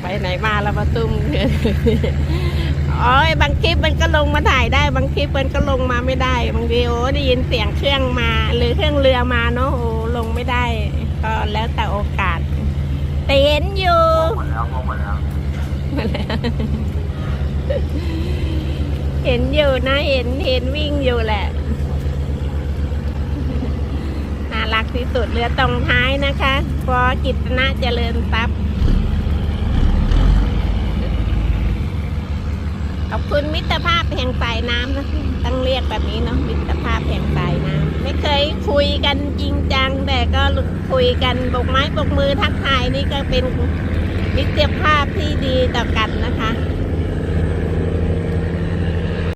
ไปไหนมาแล้วมาตุ้มอ๋อยบางคลิปมันก็ลงมาถ่ายได้ บางคลิปมันก็ลงมาไม่ได้บางทีโอ้ได้ยินเสียงเครื่องมา หรือเครื่องเรือมาเนาะโอ้ลงไม่ได้ก็แล้วแต่โอกาสแต่เห็นอยู่หมดแล้วหมดแล้วมาแล้วเห็นอยู่นะเห็นเห็นวิ่งอยู่แหละ น่ารัก ที่สุดเรือตรงท้ายนะคะปอกิตนะเจริญทรัพย์ขอบคุณมิตรภาพแห่งสายน้ำนะต้องเรียกแบบนี้เนาะมิตรภาพแห่งสายน้ำไม่เคยคุยกันจริงจัง แต่ก็คุยกันบกไม้บกมือทักทายนี่ก็เป็นมิตรภาพที่ดีต่อกัน